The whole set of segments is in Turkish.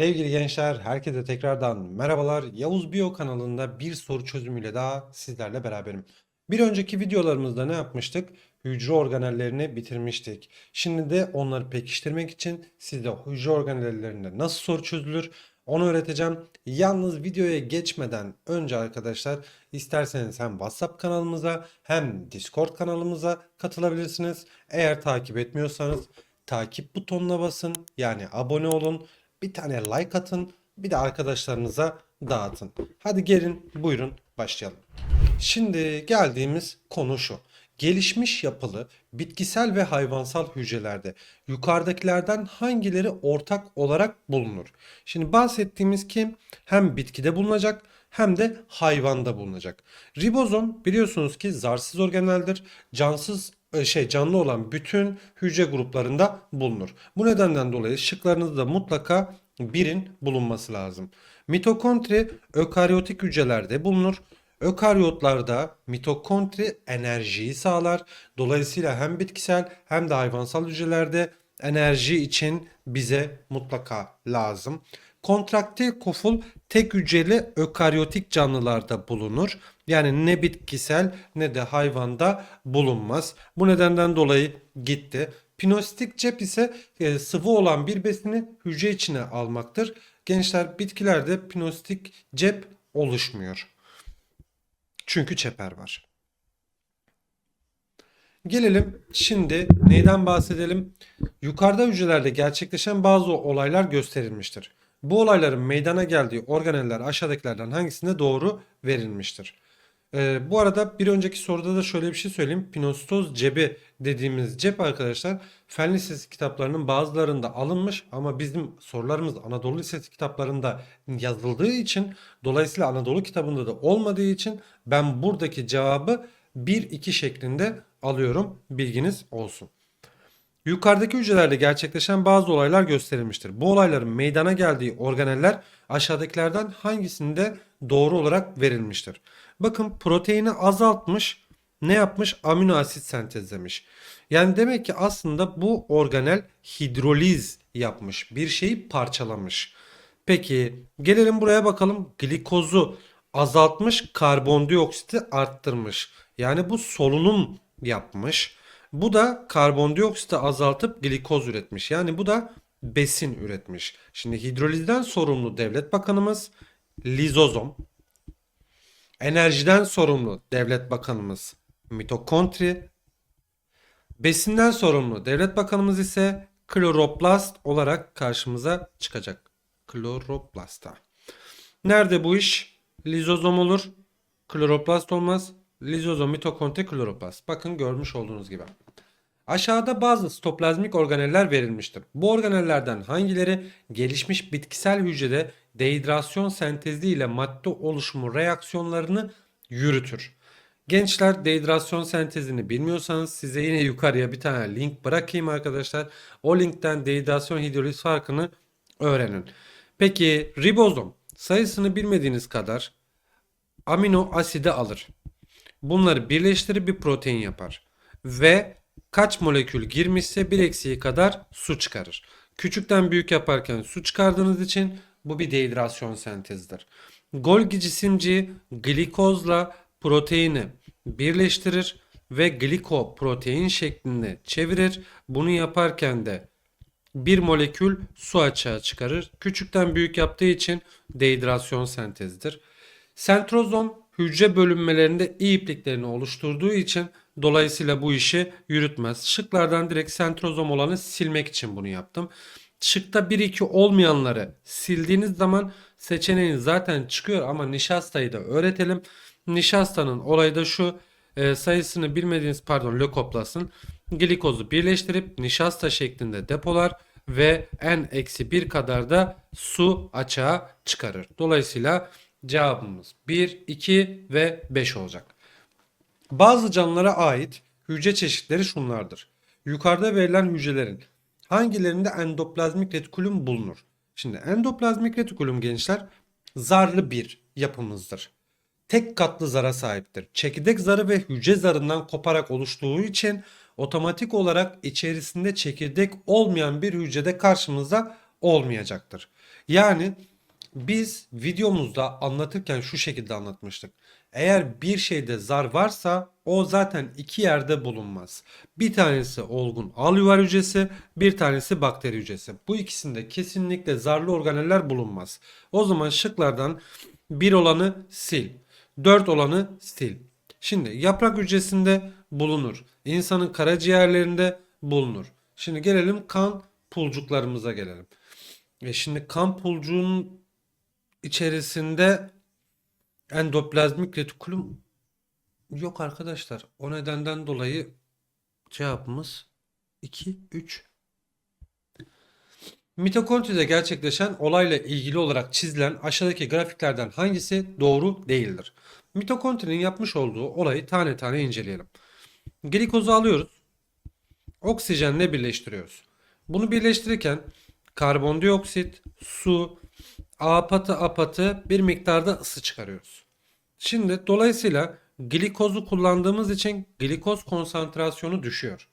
Sevgili gençler, herkese tekrardan merhabalar. Yavuz Biyo kanalında bir soru çözümüyle daha sizlerle beraberim. Bir önceki videolarımızda ne yapmıştık? Hücre organellerini bitirmiştik. Şimdi de onları pekiştirmek için size hücre organellerinde nasıl soru çözülür onu öğreteceğim. Yalnız videoya geçmeden önce arkadaşlar isterseniz hem WhatsApp kanalımıza hem Discord kanalımıza katılabilirsiniz. Eğer takip etmiyorsanız takip butonuna basın yani abone olun. Bir tane like atın. Bir de arkadaşlarınıza dağıtın. Hadi gelin buyurun başlayalım. Şimdi geldiğimiz konu şu. Gelişmiş yapılı bitkisel ve hayvansal hücrelerde yukarıdakilerden hangileri ortak olarak bulunur? Şimdi bahsettiğimiz kim hem bitkide bulunacak hem de hayvanda bulunacak. Ribozom biliyorsunuz ki zarsız organeldir. Cansız e, şey canlı olan bütün hücre gruplarında bulunur. Bu nedenden dolayı şıklarınızda mutlaka birin bulunması lazım. Mitokondri ökaryotik hücrelerde bulunur. Ökaryotlarda mitokondri enerjiyi sağlar. Dolayısıyla hem bitkisel hem de hayvansal hücrelerde enerji için bize mutlaka lazım. Kontraktil koful tek hücreli ökaryotik canlılarda bulunur. Yani ne bitkisel ne de hayvanda bulunmaz. Bu nedenden dolayı gitti. Pinostik cep ise e, sıvı olan bir besini hücre içine almaktır. Gençler bitkilerde pinostik cep oluşmuyor. Çünkü çeper var. Gelelim şimdi neyden bahsedelim? Yukarıda hücrelerde gerçekleşen bazı olaylar gösterilmiştir. Bu olayların meydana geldiği organeller aşağıdakilerden hangisinde doğru verilmiştir? Ee, bu arada bir önceki soruda da şöyle bir şey söyleyeyim. Pinostoz cebi dediğimiz cep arkadaşlar fen lisesi kitaplarının bazılarında alınmış ama bizim sorularımız Anadolu Lisesi kitaplarında yazıldığı için dolayısıyla Anadolu kitabında da olmadığı için ben buradaki cevabı 1-2 şeklinde alıyorum. Bilginiz olsun. Yukarıdaki hücrelerde gerçekleşen bazı olaylar gösterilmiştir. Bu olayların meydana geldiği organeller aşağıdakilerden hangisinde doğru olarak verilmiştir? Bakın proteini azaltmış, ne yapmış? Amino asit sentezlemiş. Yani demek ki aslında bu organel hidroliz yapmış, bir şeyi parçalamış. Peki gelelim buraya bakalım. Glikozu azaltmış, karbondioksiti arttırmış. Yani bu solunum yapmış. Bu da karbondioksiti azaltıp glikoz üretmiş. Yani bu da besin üretmiş. Şimdi hidrolizden sorumlu devlet bakanımız lizozom. Enerjiden sorumlu devlet bakanımız mitokondri. Besinden sorumlu devlet bakanımız ise kloroplast olarak karşımıza çıkacak. Kloroplasta. Nerede bu iş? Lizozom olur. Kloroplast olmaz. Lizozom, mitokondri, kloroplast. Bakın görmüş olduğunuz gibi. Aşağıda bazı stoplazmik organeller verilmiştir. Bu organellerden hangileri gelişmiş bitkisel hücrede dehidrasyon sentezi ile madde oluşumu reaksiyonlarını yürütür? Gençler dehidrasyon sentezini bilmiyorsanız size yine yukarıya bir tane link bırakayım arkadaşlar. O linkten dehidrasyon hidroliz farkını öğrenin. Peki ribozom sayısını bilmediğiniz kadar amino asidi alır. Bunları birleştirip bir protein yapar. Ve kaç molekül girmişse bir eksiği kadar su çıkarır. Küçükten büyük yaparken su çıkardığınız için bu bir dehidrasyon sentezidir. Golgi cisimciği glikozla proteini birleştirir ve glikoprotein şeklinde çevirir. Bunu yaparken de bir molekül su açığa çıkarır. Küçükten büyük yaptığı için dehidrasyon sentezidir. Sentrozom hücre bölünmelerinde iyi ipliklerini oluşturduğu için dolayısıyla bu işi yürütmez. Şıklardan direkt sentrozom olanı silmek için bunu yaptım. Şıkta 1-2 olmayanları sildiğiniz zaman seçeneğin zaten çıkıyor ama nişastayı da öğretelim. Nişastanın olayı da şu e, sayısını bilmediğiniz pardon lökoplasın glikozu birleştirip nişasta şeklinde depolar ve n-1 kadar da su açığa çıkarır. Dolayısıyla cevabımız 1, 2 ve 5 olacak. Bazı canlılara ait hücre çeşitleri şunlardır. Yukarıda verilen hücrelerin hangilerinde endoplazmik retikulum bulunur? Şimdi endoplazmik retikulum gençler zarlı bir yapımızdır. Tek katlı zara sahiptir. Çekirdek zarı ve hücre zarından koparak oluştuğu için otomatik olarak içerisinde çekirdek olmayan bir hücrede karşımıza olmayacaktır. Yani biz videomuzda anlatırken şu şekilde anlatmıştık. Eğer bir şeyde zar varsa o zaten iki yerde bulunmaz. Bir tanesi olgun alüvar hücresi, bir tanesi bakteri hücresi. Bu ikisinde kesinlikle zarlı organeller bulunmaz. O zaman şıklardan bir olanı sil, dört olanı sil. Şimdi yaprak hücresinde bulunur. İnsanın karaciğerlerinde bulunur. Şimdi gelelim kan pulcuklarımıza gelelim. E şimdi kan pulcuğunun içerisinde endoplazmik retikulum yok arkadaşlar. O nedenden dolayı cevabımız 2, 3. Mitokondride gerçekleşen olayla ilgili olarak çizilen aşağıdaki grafiklerden hangisi doğru değildir? Mitokondrinin yapmış olduğu olayı tane tane inceleyelim. Glikozu alıyoruz. Oksijenle birleştiriyoruz. Bunu birleştirirken karbondioksit, su, apatı apatı bir miktarda ısı çıkarıyoruz. Şimdi dolayısıyla glikozu kullandığımız için glikoz konsantrasyonu düşüyor.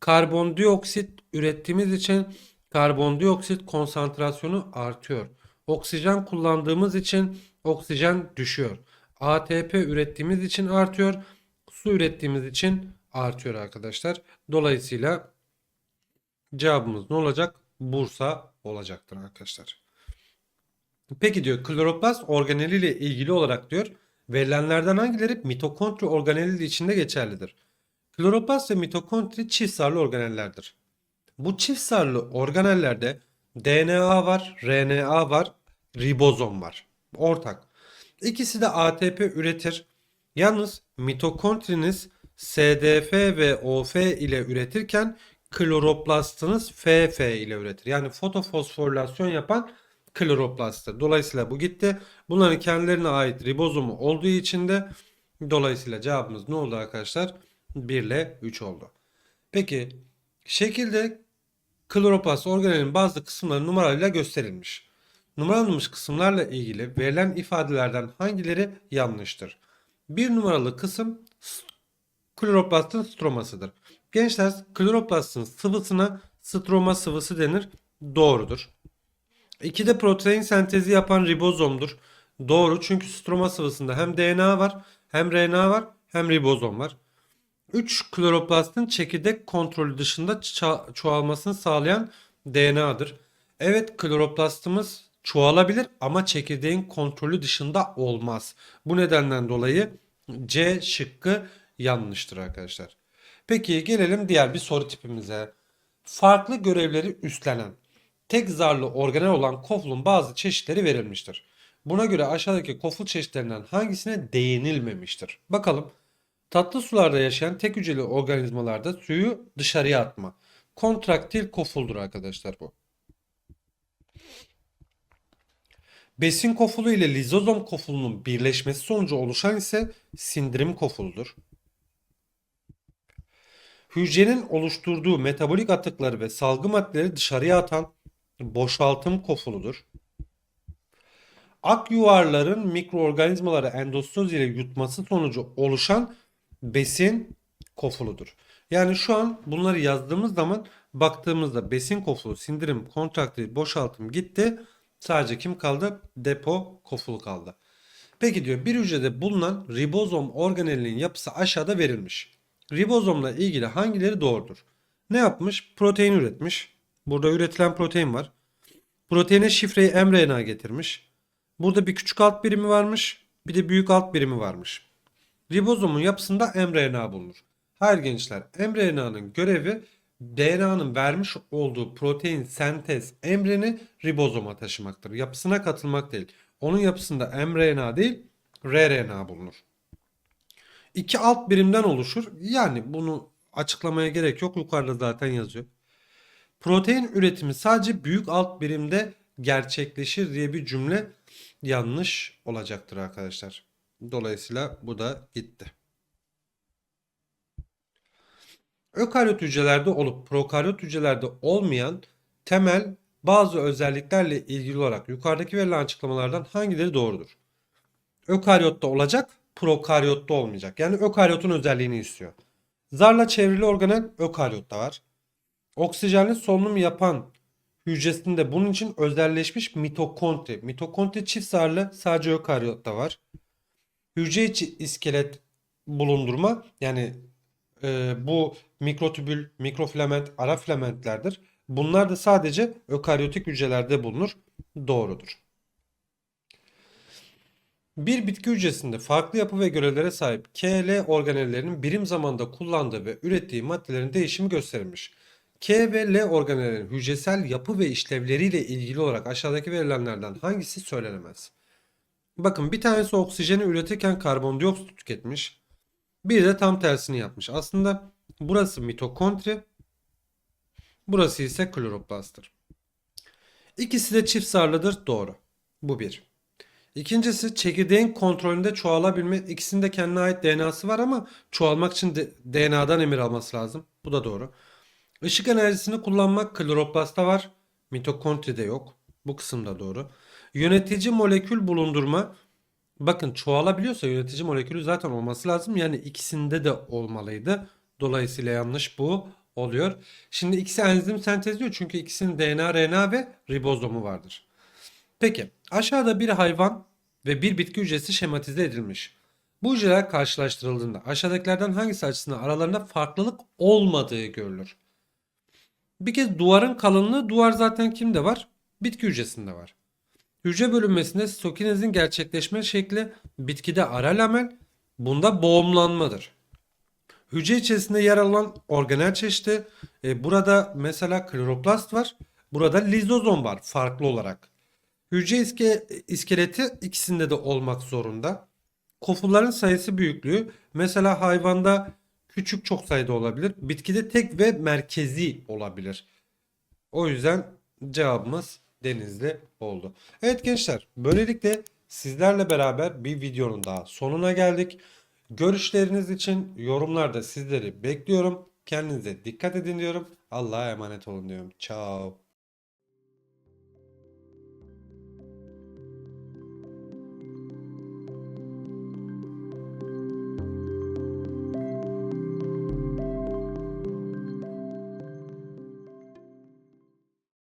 Karbondioksit ürettiğimiz için karbondioksit konsantrasyonu artıyor. Oksijen kullandığımız için oksijen düşüyor. ATP ürettiğimiz için artıyor. Su ürettiğimiz için artıyor arkadaşlar. Dolayısıyla cevabımız ne olacak? Bursa olacaktır arkadaşlar. Peki diyor kloroplast organeli ile ilgili olarak diyor verilenlerden hangileri mitokondri organeli içinde geçerlidir? Kloroplast ve mitokondri çift sarlı organellerdir. Bu çift sarlı organellerde DNA var, RNA var, ribozom var. Ortak. İkisi de ATP üretir. Yalnız mitokondriniz SDF ve OF ile üretirken kloroplastınız FF ile üretir. Yani fotofosforilasyon yapan kloroplastır. Dolayısıyla bu gitti. Bunların kendilerine ait ribozomu olduğu için de dolayısıyla cevabımız ne oldu arkadaşlar? 1 ile 3 oldu. Peki şekilde kloroplast organelin bazı kısımları numarayla gösterilmiş. Numaralanmış kısımlarla ilgili verilen ifadelerden hangileri yanlıştır? Bir numaralı kısım kloroplastın stromasıdır. Gençler kloroplastın sıvısına stroma sıvısı denir. Doğrudur. İkide protein sentezi yapan ribozomdur. Doğru çünkü stroma sıvısında hem DNA var, hem RNA var, hem ribozom var. 3 kloroplastın çekirdek kontrolü dışında çoğalmasını sağlayan DNA'dır. Evet kloroplastımız çoğalabilir ama çekirdeğin kontrolü dışında olmaz. Bu nedenden dolayı C şıkkı yanlıştır arkadaşlar. Peki gelelim diğer bir soru tipimize. Farklı görevleri üstlenen tek zarlı organel olan kofulun bazı çeşitleri verilmiştir. Buna göre aşağıdaki koful çeşitlerinden hangisine değinilmemiştir? Bakalım. Tatlı sularda yaşayan tek hücreli organizmalarda suyu dışarıya atma. Kontraktil kofuldur arkadaşlar bu. Besin kofulu ile lizozom kofulunun birleşmesi sonucu oluşan ise sindirim kofuludur. Hücrenin oluşturduğu metabolik atıkları ve salgı maddeleri dışarıya atan boşaltım kofuludur. Ak yuvarların mikroorganizmaları endostoz ile yutması sonucu oluşan besin kofuludur. Yani şu an bunları yazdığımız zaman baktığımızda besin kofulu, sindirim, kontraktil, boşaltım gitti. Sadece kim kaldı? Depo kofulu kaldı. Peki diyor bir hücrede bulunan ribozom organelinin yapısı aşağıda verilmiş. Ribozomla ilgili hangileri doğrudur? Ne yapmış? Protein üretmiş. Burada üretilen protein var. Proteine şifreyi mRNA getirmiş. Burada bir küçük alt birimi varmış. Bir de büyük alt birimi varmış. Ribozomun yapısında mRNA bulunur. Hayır gençler, mRNA'nın görevi DNA'nın vermiş olduğu protein sentez emrini ribozoma taşımaktır. Yapısına katılmak değil. Onun yapısında mRNA değil, rRNA bulunur. İki alt birimden oluşur. Yani bunu açıklamaya gerek yok. Yukarıda zaten yazıyor. Protein üretimi sadece büyük alt birimde gerçekleşir diye bir cümle yanlış olacaktır arkadaşlar. Dolayısıyla bu da gitti. Ökaryot hücrelerde olup prokaryot hücrelerde olmayan temel bazı özelliklerle ilgili olarak yukarıdaki verilen açıklamalardan hangileri doğrudur? Ökaryotta olacak, prokaryotta olmayacak. Yani ökaryotun özelliğini istiyor. Zarla çevrili organel ökaryotta var. Oksijenli solunum yapan hücresinde bunun için özelleşmiş mitokondri. Mitokondri çift zarlı sadece ökaryotta var. Hücre içi iskelet bulundurma yani e, bu mikrotübül, mikrofilament, ara filamentlerdir. Bunlar da sadece ökaryotik hücrelerde bulunur. Doğrudur. Bir bitki hücresinde farklı yapı ve görevlere sahip KL organellerinin birim zamanda kullandığı ve ürettiği maddelerin değişimi gösterilmiş. K ve L organellerin hücresel yapı ve işlevleriyle ilgili olarak aşağıdaki verilenlerden hangisi söylenemez? Bakın bir tanesi oksijeni üretirken karbondioksit tüketmiş. Bir de tam tersini yapmış. Aslında burası mitokondri, burası ise kloroplasttır. İkisi de çift zarlıdır. Doğru. Bu bir. İkincisi çekirdeğin kontrolünde çoğalabilme. İkisinin de kendine ait DNA'sı var ama çoğalmak için DNA'dan emir alması lazım. Bu da doğru. Işık enerjisini kullanmak kloroplastta var. Mitokondride yok. Bu kısım da doğru. Yönetici molekül bulundurma. Bakın çoğalabiliyorsa yönetici molekülü zaten olması lazım. Yani ikisinde de olmalıydı. Dolayısıyla yanlış bu oluyor. Şimdi ikisi enzim sentezliyor çünkü ikisinin DNA, RNA ve ribozomu vardır. Peki aşağıda bir hayvan ve bir bitki hücresi şematize edilmiş. Bu hücreler karşılaştırıldığında aşağıdakilerden hangisi açısından aralarında farklılık olmadığı görülür? Bir kez duvarın kalınlığı duvar zaten kimde var? Bitki hücresinde var. Hücre bölünmesinde sitokinezin gerçekleşme şekli bitkide ara lamel, bunda boğumlanmadır. Hücre içerisinde yer alan organel çeşidi, e, burada mesela kloroplast var, burada lizozom var farklı olarak. Hücre iske, iskeleti ikisinde de olmak zorunda. Kofuların sayısı büyüklüğü mesela hayvanda küçük çok sayıda olabilir. Bitkide tek ve merkezi olabilir. O yüzden cevabımız denizli oldu. Evet gençler böylelikle sizlerle beraber bir videonun daha sonuna geldik. Görüşleriniz için yorumlarda sizleri bekliyorum. Kendinize dikkat edin diyorum. Allah'a emanet olun diyorum. Ciao.